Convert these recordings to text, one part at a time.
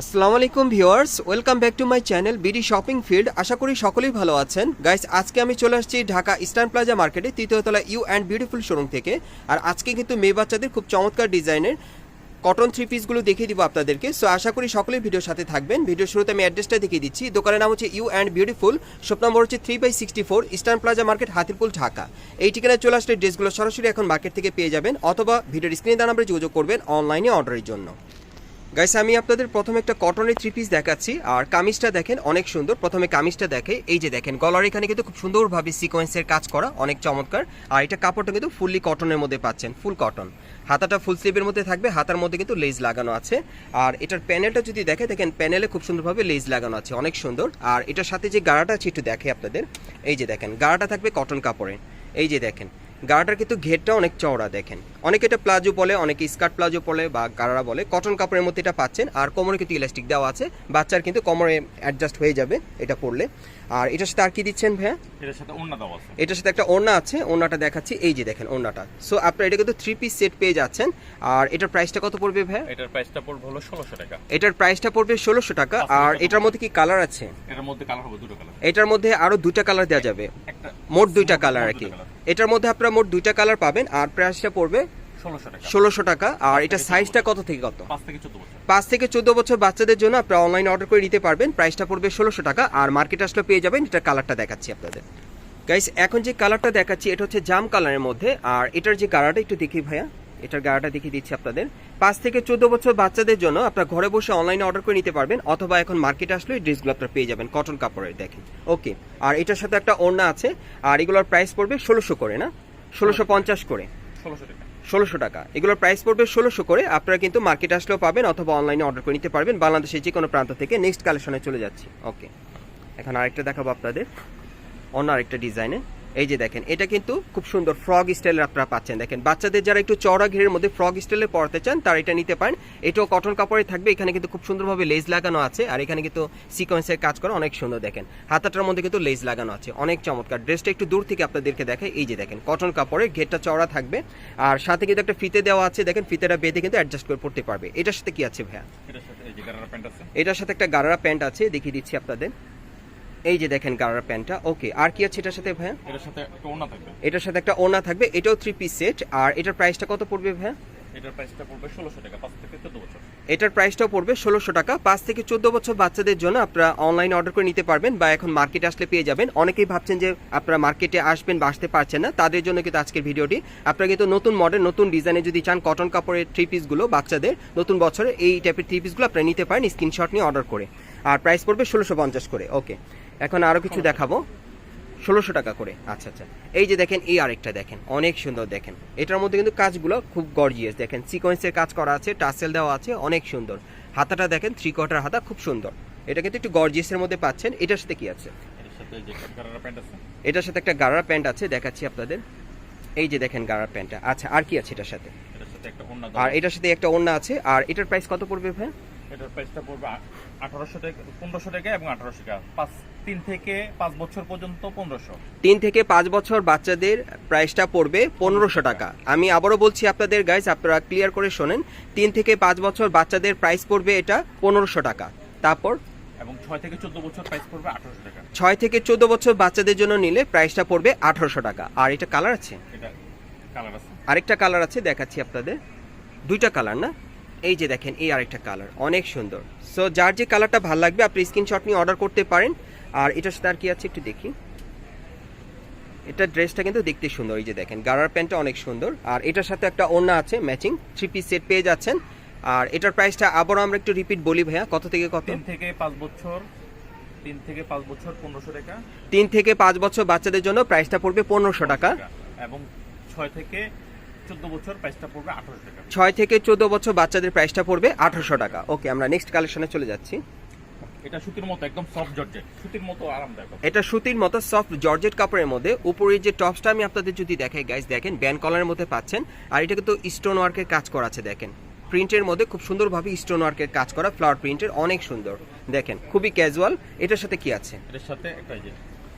আসসালামু আলাইকুম viewers, welcome back to my channel BD shopping field আশা করি সকলেই ভালো আছেন। গাইস, আজকে আমি চলে আসছি ঢাকা ইস্টার্ন প্লাজা মার্কেটে তৃতীয়তলা ইউ অ্যান্ড বিউটিফুল শোরুম থেকে। আর আজকে কিন্তু মেয়ে বাচ্চাদের খুব চমৎকার ডিজাইনের কটন থ্রি পিসগুলো দেখিয়ে দিব আপনাদেরকে। সো আশা করি সকলেই ভিডিওর সাথে থাকবেন। ভিডিও শুরুতে আমি অ্যাড্রেসটা দেখিয়ে দিচ্ছি। দোকানের নাম হচ্ছে U and beautiful. Shop number হচ্ছে three by sixty four Eastern Plaza market, Hatirpool, Dhaka. এই ঠিকানায় চলে আসলে ড্রেসগুলো সরাসরি এখন মার্কেট থেকে পেয়ে যাবেন। অথবা ভিডিওর স্ক্রিনে নাম্বারে যোগাযোগ করবেন অনলাইনে অর্ডারের জন্য। গাইস আমি আপনাদের প্রথমে একটা কটনের থ্রি পিস দেখাচ্ছি, আর কামিজটা দেখেন অনেক সুন্দর। প্রথমে কামিজটা দেখে, এই যে দেখেন, গলার এখানে কিন্তু খুব সুন্দরভাবে সিকোয়েন্সের কাজ করা, অনেক চমৎকার। আর এটা কাপড়টা কিন্তু ফুললি কটনের মধ্যে পাচ্ছেন ফুল কটন হাতাটা ফুল স্লিভের মধ্যে থাকবে, হাতার মধ্যে কিন্তু লেজ লাগানো আছে। আর এটার প্যানেলটা যদি দেখে, দেখেন প্যানেলে খুব সুন্দরভাবে লেজ লাগানো আছে, অনেক সুন্দর। আর এটার সাথে যে গাড়াটা আছে, একটু দেখে আপনাদের। এই যে দেখেন, গাড়াটা থাকবে কটন কাপড়ে। এই যে দেখেন গাড়াটার কিন্তু ঘেরটা অনেক চওড়া দেখেন। অনেকে এটা প্লাজো বলে অনেকে স্কার্ট প্লাজো বলে বা গাড়া বলে। কটন কাপড়ের মধ্যে এটা পাচ্ছেন। আর কোমরে কিন্তু ইলাস্টিক দেওয়া আছে। বাচ্চার কিন্তু কোমরে অ্যাডজাস্ট হয়ে যাবে এটা পরলে। আর এটার সাথে আর কি দিচ্ছেন ভাইয়া? এটার সাথে অন্য দাও আছে। এটার সাথে একটা ওড়না আছে। ওড়নাটা দেখাচ্ছি। এই যে দেখেন ওড়নাটা। সো আপনারা এটা কিন্তু থ্রি পিস সেট পেয়ে যাচ্ছেন। আর এটার প্রাইসটা কত পড়বে ভাইয়া? এটার প্রাইসটা পড়বে হলো ষোলোশো টাকা। এটার প্রাইসটা পড়বে ষোলোশো টাকা। আর এটার মধ্যে কি কালার আছে? এটার মধ্যে কালার হবে দুটো কালার এটার মধ্যে আরও দুইটা কালার দেওয়া যাবে। একটা মোট দুইটা কালার আর কি। এটার মধ্যে আপনারা মোট দুইটা কালার পাবেন আর প্রাইসটা পড়বে ষোলোশো টাকা। আর এটা সাইজটা কত থেকে কত? পাঁচ থেকে চোদ্দ বছর। বাচ্চাদের জন্য আপনারা অনলাইন অর্ডার করে নিতে পারবেন। প্রাইসটা পড়বে ষোলোশো টাকা। আর মার্কেট আসলে পেয়ে যাবেন। এটা কালারটা দেখাচ্ছি আপনাদের। গাইস এখন যে কালারটা দেখাচ্ছি এটা হচ্ছে জাম কালারের মধ্যে। আর এটার যে গাড়াটা একটু দেখি ভাইয়া। এটার গাড়াটা দেখিয়ে দিচ্ছি আপনাদের। পাঁচ থেকে চোদ্দ বছর বাচ্চাদের জন্য আপনার ঘরে বসে অনলাইনে অর্ডার করে নিতে পারবেন। অথবা এখন মার্কেটে আসলে এই ড্রেসগুলো আপনারা পেয়ে যাবেন কটন কাপড়ের দেখেন। ওকে আর এটার সাথে একটা ওড়না আছে। আর এগুলোর প্রাইস পড়বে ষোলোশো করে না? ষোলোশো পঞ্চাশ করে। ষোলোশো টাকা। ষোলোশো টাকা। এগুলোর প্রাইস পড়বে ষোলোশো করে। আপনারা কিন্তু মার্কেট আসলেও পাবেন অথবা অনলাইনে অর্ডার করে নিতে পারবেন। বাংলাদেশের যে কোনো প্রান্ত থেকে নেক্সট কালেকশনে চলে যাচ্ছি। ওকে এখন আরেকটা দেখাবো আপনাদের। অন্য আরেকটা ডিজাইনে এই যে দেখেন এটা কিন্তু খুব সুন্দর ফ্রগ স্টাইলের আপনারা পাচ্ছেন। দেখেন বাচ্চাদের যারা একটু চড়া ঘিরের মধ্যে ফ্রগ স্টাইলের পড়তে চান তারা এটা নিতে পারেন। এটাও কটন কাপড়ে থাকবে এখানে কিন্তু খুব সুন্দরভাবে লেজ লাগানো আছে আর এখানে কিন্তু সিকোয়েন্সের কাজ করা অনেক সুন্দর দেখেন। হাতাটার মধ্যে কিন্তু লেজ লাগানো আছে অনেক চমৎকার। ড্রেসটা একটু দূর থেকে আপনাদেরকে দেখায় এই যে দেখেন কটন কাপড়ের ঘেরটা চওড়া থাকবে আর সাথে কিন্তু একটা ফিতে দেওয়া আছে দেখেন ফিতেটা বেঁধে কিন্তু অ্যাডজাস্ট করে পড়তে পারবে। এটার সাথে কি আছে ভাইয়া? এটার সাথে একটা গারারা প্যান্ট আছে দেখিয়ে দিচ্ছি আপনাদের। এই যে দেখেন গারারা প্যান্টটা ওকে আর কি আছে এটার সাথে ভাইয়া? এটার সাথে একটা ওড়না থাকবে। এটার সাথে একটা ওড়না থাকবে এটাও থ্রি পিস সেট আর এটার প্রাইসটা কত পড়বে ভাইয়া? এটার প্রাইসটা পড়বে ষোলোশো টাকা পাঁচ থেকে চোদ্দ বছর। এটার প্রাইসটাও পড়বে ষোলোশো টাকা পাঁচ থেকে চোদ্দ বছর বাচ্চাদের জন্য আপনারা অনলাইনে অর্ডার করে নিতে পারবেন বা এখন মার্কেটে আসলে পেয়ে যাবেন। অনেকেই ভাবছেন যে আপনারা মার্কেটে আসবেন বা আসতে পারছেন না তাদের জন্য কিন্তু আজকের ভিডিওটি আপনারা কিন্তু নতুন মডেল নতুন ডিজাইনে যদি চান কটন কাপড়ের থ্রি পিসগুলো বাচ্চাদের নতুন বছরে এই টাইপের থ্রি পিসগুলো আপনারা নিতে পারেন স্ক্রিনশট নিয়ে অর্ডার করে। আর প্রাইস পড়বে ষোলোশো পঞ্চাশ করে ওকে এখন আরও কিছু দেখাবো। ষোলোশো টাকা করে। আচ্ছা আচ্ছা। এই যে দেখেন এই আরেকটা দেখেন অনেক সুন্দর দেখেন। এটার মধ্যে কিন্তু কাজগুলো খুব গর্জিয়াস দেখেন সিকোয়েন্সের কাজ করা আছে টাসেল দেওয়া আছে অনেক সুন্দর। হাতাটা দেখেন থ্রি কোয়ার্টার হাতা খুব সুন্দর। এটা কিন্তু একটু গর্জিয়াসের মধ্যে পাচ্ছেন। এটার সাথে কি আছে? এটার সাথে একটা গাড়ার প্যান্ট আছে দেখাচ্ছি আপনাদের। এই যে দেখেন গাড়ার প্যান্টটা আচ্ছা আর কি আছে এটার সাথে? আর এটার সাথে একটা ওড়না আছে। আর এটার প্রাইস কত পড়বে ভাই? এটার প্রাইসটা পড়বে আঠারোশো টাকা পনেরোশো টাকা এবং আঠারোশো টাকা। পাঁচ তিন থেকে পাঁচ বছর পর্যন্ত পনেরোশো। তিন থেকে পাঁচ বছর বাচ্চাদের প্রাইসটা পড়বে পনেরোশো টাকা। আমি আবারও বলছি আপনাদের গাইজ আপনারা ক্লিয়ার করে শোনেন তিন থেকে পাঁচ বছর বাচ্চাদের প্রাইস পড়বে এটা পনেরোশো টাকা। তারপর? এবং ছয় থেকে চোদ্দ বছর প্রাইস পড়বে আঠারোশো টাকা। ছয় থেকে চোদ্দ বছর বাচ্চাদের জন্য নিলে প্রাইসটা পড়বে আঠারোশো টাকা। আর এটা কালার আছে? এটা কালার আছে। আরেকটা কালার আছে দেখাচ্ছি আপনাদের। দুইটা কালার না? এই যে দেখেন এই আরেকটা কালার অনেক সুন্দর। সো যার যে কালারটা ভালো লাগবে আপনি স্ক্রিনশট নিয়ে অর্ডার করতে পারেন। আর এটার সাথে আর কি আছে একটু দেখি। এটা ড্রেসটা কিন্তু দেখতে সুন্দর এই যে দেখেন গারার প্যান্টটা অনেক সুন্দর। আর এটার সাথে একটা ওড়না আছে ম্যাচিং থ্রি পিস সেট পেয়ে যাচ্ছেন। আর এটার প্রাইসটা আবারও আমরা একটু রিপিট বলি ভাইয়া কত থেকে কত? থেকে পাঁচ বছর তিন থেকে পাঁচ বছর পনেরোশো টাকা। তিন থেকে পাঁচ বছর বাচ্চাদের জন্য প্রাইসটা পড়বে পনেরোশো টাকা। এবং ছয় থেকে ছয় থেকে চোদ্দ বছর বাচ্চাদের প্রাইসটা পড়বে আঠারোশো টাকা। ওকে আমরা নেক্সট কালেকশনে চলে যাচ্ছি। এটা সুতির মতো একদম সফট জর্জেট। সুতির মতো আরামদায়ক এটা সুতির মতো সফট জর্জেট কাপড়ের মধ্যে উপরে যে টপসটা আমি আপনাদের যদি দেখাই গাইস দেখেন ব্যান্ড কলারের মধ্যে পাচ্ছেন আর এটা কিন্তু স্টোন ওয়ার্কের কাজ করা আছে দেখেন। প্রিন্টের মধ্যে খুব সুন্দরভাবে স্টোন ওয়ার্কের কাজ করা ফ্লাওয়ার প্রিন্টের অনেক সুন্দর। দেখেন খুবই ক্যাজুয়াল এটার সাথে কি আছে? এটার সাথে একটা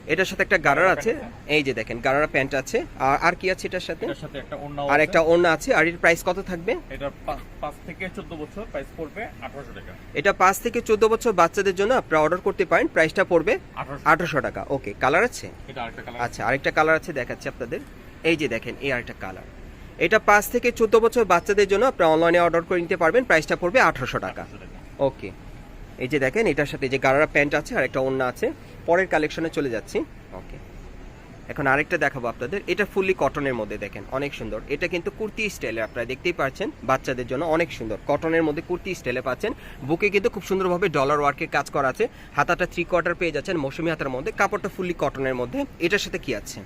এটার সাথে একটা গারার আছে। এই যে দেখেন গারারা প্যান্ট আছে। আর আর কি আছে এটার সাথে? এটার সাথে একটা অন্য আর একটা ওড়না আছে। আর এর প্রাইস কত থাকবে? এটা পাঁচ- পাঁচ থেকে চোদ্দ বছর প্রাইস পড়বে আঠারোশো টাকা। এটা পাঁচ থেকে চোদ্দ বছর বাচ্চাদের জন্য আপনারা অর্ডার করতে পারেন। প্রাইসটা পড়বে আঠারোশো। আঠারোশো টাকা। ওকে কালার আছে? এটা আরেকটা কালার আচ্ছা আরেকটা কালার আছে দেখাচ্ছি আপনাদের। এই যে দেখেন এই আরেকটা কালার এটা পাঁচ থেকে চোদ্দ বছর বাচ্চাদের জন্য আপনারা অনলাইনে অর্ডার করে নিতে পারবেন। প্রাইসটা পড়বে আঠারোশো টাকা। ওকে এই যে দেখেন এটার সাথে যে গারারা প্যান্ট আছে আর একটা ওড়না আছে। পরের কালেকশনে চলে যাচ্ছি। ওকে এখন আরেকটা দেখাবো আপনাদের। এটা ফুললি কটনের মধ্যে দেখেন অনেক সুন্দর। এটা কিন্তু কুর্তি স্টাইলে আপনারা দেখতেই পাচ্ছেন বাচ্চাদের জন্য অনেক সুন্দর। কটনের মধ্যে কুর্তি স্টাইলে পাচ্ছেন। বুকে কিন্তু খুব সুন্দরভাবে ডলার ওয়ার্কের কাজ করা আছে। হাতাটা থ্রি কোয়ার্টার পেয়ে যাচ্ছেন মৌসুমি হাতার মধ্যে। কাপড়টা ফুললি কটনের মধ্যে। এটার সাথে কি আছে?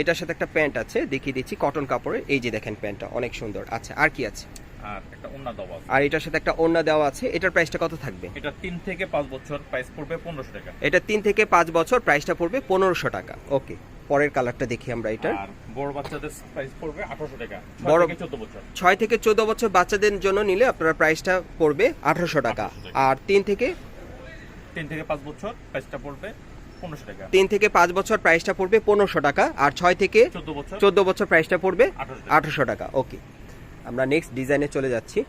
এটার সাথে একটা প্যান্ট আছে। দেখিয়ে দিচ্ছি কটন কাপড়ের এই যে দেখেন প্যান্টটা অনেক সুন্দর। আচ্ছা আর কি আছে? আর একটা অন্য দেওয়া আছে। আর এটার সাথে একটা ওড়না দেওয়া আছে। এটার প্রাইসটা কত থাকবে? এটা তিন থেকে পাঁচ বছর প্রাইস পড়বে পনেরোশো টাকা। এটা তিন থেকে পাঁচ বছর প্রাইসটা পড়বে পনেরোশো টাকা। ওকে পরের কালারটা দেখি আমরা এটা বড় বাচ্চাদের প্রাইস পড়বে আঠারোশো টাকা। বড়- বড় থেকে চোদ্দ বছর। ছয় থেকে চোদ্দ বছর বাচ্চাদের জন্য নিলে আপনার প্রাইসটা পড়বে আঠারোশো টাকা। 1800 টাকা। আর তিন থেকে তিন থেকে পাঁচ বছর প্রাইসটা পড়বে তিন থেকে পাঁচ বছর প্রাইসটা পড়বে পনেরোশো টাকা। আর ছয় থেকে চোদ্দ বছর। প্রাইসটা পড়বে আঠারোশো টাকা। ওকে আমরা নেক্সট ডিজাইনে চলে যাচ্ছি।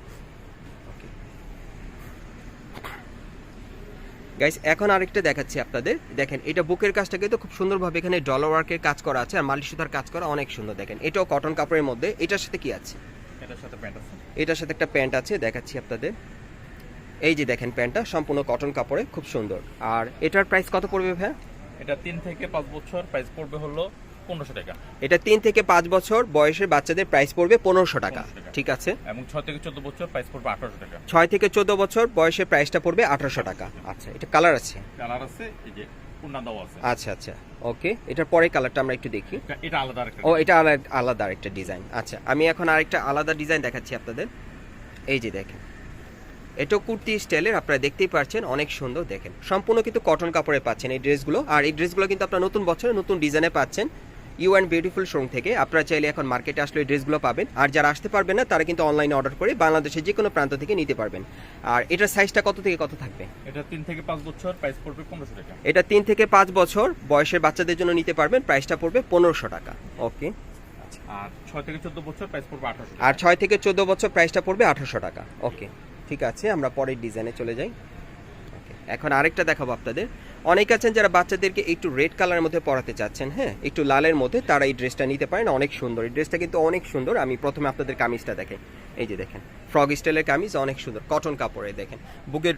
গাইস এখন আরেকটা দেখাচ্ছি আপনাদের। দেখেন এটা বুকের কাজটা কিন্তু খুব সুন্দরভাবে এখানে ডলার ওয়ার্কের কাজ করা আছে আর মালি সুতার কাজ করা অনেক সুন্দর। দেখেন এটাও কটন কাপড়ের মধ্যে। এটার সাথে কি আছে? এটার সাথে প্যান্ট আছে। এটার সাথে একটা প্যান্ট আছে দেখাচ্ছি আপনাদের। এই যে দেখেন প্যান্টটা সম্পূর্ণ কটন কাপড়ে খুব সুন্দর। আর এটার প্রাইস কত পড়বে ভাই এটা তিন থেকে পাঁচ বছর প্রাইস পড়বে হলো পনেরোশো টাকা। এটা তিন থেকে পাঁচ বছর বয়সের বাচ্চাদের প্রাইস পড়বে পনেরোশো টাকা ঠিক আছে? এবং ছয় থেকে চোদ্দ বছর প্রাইস পড়বে আঠারোশো টাকা। ছয় থেকে চোদ্দ বছর বয়সের প্রাইসটা পড়বে আঠারোশো টাকা। আচ্ছা এটা কালার আছে? কালার আছে এই যে আচ্ছা আচ্ছা ওকে এটার পরে কালারটা আমরা একটু দেখি। এটা- এটা আলাদা ও এটা আলাদা আলাদা আরেকটা ডিজাইন আচ্ছা আমি এখন আরেকটা আলাদা ডিজাইন দেখাচ্ছি আপনাদের। এই যে দেখেন এটা কুর্তি স্টাইলের আপনারা দেখতেই পাচ্ছেন অনেক সুন্দর দেখেন। সম্পূর্ণ কিন্তু কটন কাপড়ে পাচ্ছেন এই ড্রেসগুলো আর এই ড্রেসগুলো কিন্তু আপনারা নতুন বছরে নতুন ডিজাইনে পাচ্ছেন। ইউ অ্যান্ড বিউটিফুল শোরুম থেকে আপনারা চাইলে এখন মার্কেটে আসলে ড্রেসগুলো পাবেন। আর যারা আসতে পারবেন না তারা কিন্তু অনলাইনে অর্ডার করে বাংলাদেশের যে কোনো প্রান্ত থেকে নিতে পারবেন। আর এটার সাইজটা কত থেকে কত থাকবে? এটা তিন থেকে পাঁচ বছর প্রাইস পড়বে পনেরোশো টাকা। এটা তিন থেকে পাঁচ বছর বয়সের বাচ্চাদের জন্য নিতে পারবেন প্রাইসটা পড়বে পনেরোশো টাকা। ওকে আর ছয় থেকে চোদ্দ বছর প্রাইস পড়বে আঠারোশো আর ছয় থেকে চোদ্দ বছর প্রাইসটা পড়বে আঠারোশো টাকা। ওকে ঠিক আছে আমরা পরের ডিজাইনে চলে যাই। এখন আরেকটা দেখাবো আপনাদের। অনেক আছেন যারা বাচ্চাদেরকে একটু রেড কালারের মধ্যে পরাতে চাচ্ছেন হ্যাঁ? একটু লালের মধ্যে তারা এই ড্রেসটা নিতে পারেন অনেক সুন্দর। এই ড্রেসটা কিন্তু অনেক সুন্দর। আমি প্রথমে আপনাদের কামিজটা দেখেন এই যে দেখেন ফ্রগ স্টাইলের কামিজ অনেক সুন্দর। কটন কাপড়ে দেখেন। বুকের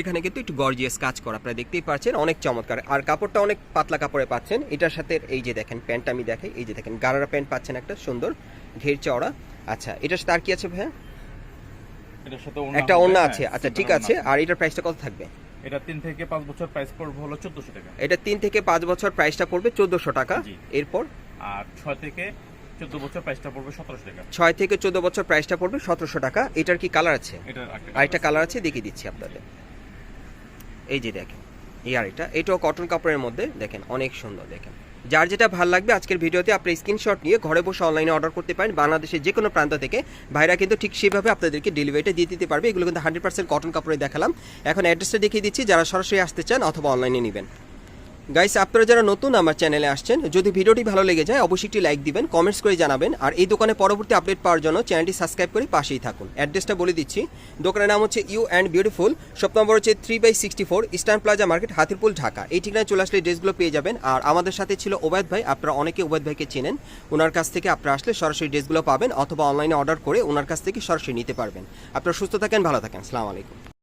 এখানে কিন্তু একটু গর্জিয়াস কাজ করা আপনারা দেখতেই পাচ্ছেন অনেক চমৎকার। আর কাপড়টা অনেক পাতলা কাপড়ে পাচ্ছেন। এটার সাথে এই যে দেখেন প্যান্টটা আমি দেখাই। এই যে দেখেন গারারা প্যান্ট পাচ্ছেন একটা সুন্দর ঘের চওড়া। আচ্ছা এটার সাথে আর কি আছে ভাইয়া? এটার সাথে একটা হবে, ওড়না হ্যাঁ, আছে। আচ্ছা ঠিক আছে। আর এটার প্রাইসটা কত থাকবে? এটা তিন থেকে পাঁচ বছর প্রাইস পড়বে হলো টাকা। এটা তিন থেকে পাঁচ বছর প্রাইসটা পড়বে চোদ্দোশো টাকা। এরপর? আর ছয় থেকে চোদ্দ বছর প্রাইসটা পড়বে সতেরোশো টাকা। ছয় থেকে চোদ্দ বছর প্রাইসটা পড়বে সতেরোশো টাকা। এটার কি কালার আছে? এটা আরেকটা কালার আছে। দেখিয়ে দিচ্ছি আপনাদের। এই যে দেখেন এই আরেকটা এটাও কটন কাপড়ের মধ্যে দেখেন অনেক সুন্দর দেখেন। যার যেটা ভালো লাগবে, আজকের ভিডিওতে আপনি স্ক্রিনশট নিয়ে ঘরে বসে অনলাইনে অর্ডার করতে পারেন। বাংলাদেশের যে কোনো প্রান্ত থেকে ভাইরা কিন্তু ঠিক সেভাবে আপনাদেরকে ডেলিভারিটা দিয়ে দিতে পারবে। এগুলো কিন্তু হান্ড্রেড পার্সেন্ট কটন কাপড়ে দেখালাম। এখন অ্যাড্রেসটা দেখিয়ে দিচ্ছি। যারা সরাসরি আসতে চান অথবা অনলাইনে নেবেন। গাইস আপনারা যারা নতুন আমার চ্যানেলে আসছেন, যদি ভিডিওটি ভালো লেগে যায়, অবশ্যই একটি লাইক দিবেন কমেন্টস করে জানাবেন, আর এই দোকানে পরবর্তী আপডেট পাওয়ার জন্য চ্যানেলটি সাবস্ক্রাইব করে পাশেই থাকুন। অ্যাড্রেসটা বলে দিচ্ছি। দোকানের নাম হচ্ছে U and beautiful shop number হচ্ছে three by sixty four Eastern Plaza market Hatirpool, Dhaka. এই ঠিকানায় চলে আসলে ড্রেসগুলো পেয়ে যাবেন। আর আমাদের সাথে ছিল ওবায়দ ভাই, আপনারা অনেকে ওবায়দ ভাইকে চেনেন। ওনার কাছ থেকে আপনারা আসলে সরাসরি ড্রেসগুলো পাবেন, অথবা অনলাইনে অর্ডার করে ওনার কাছ থেকে সরাসরি নিতে পারবেন। আপনারা সুস্থ থাকেন, ভালো থাকেন। সালাম আলাইকুম।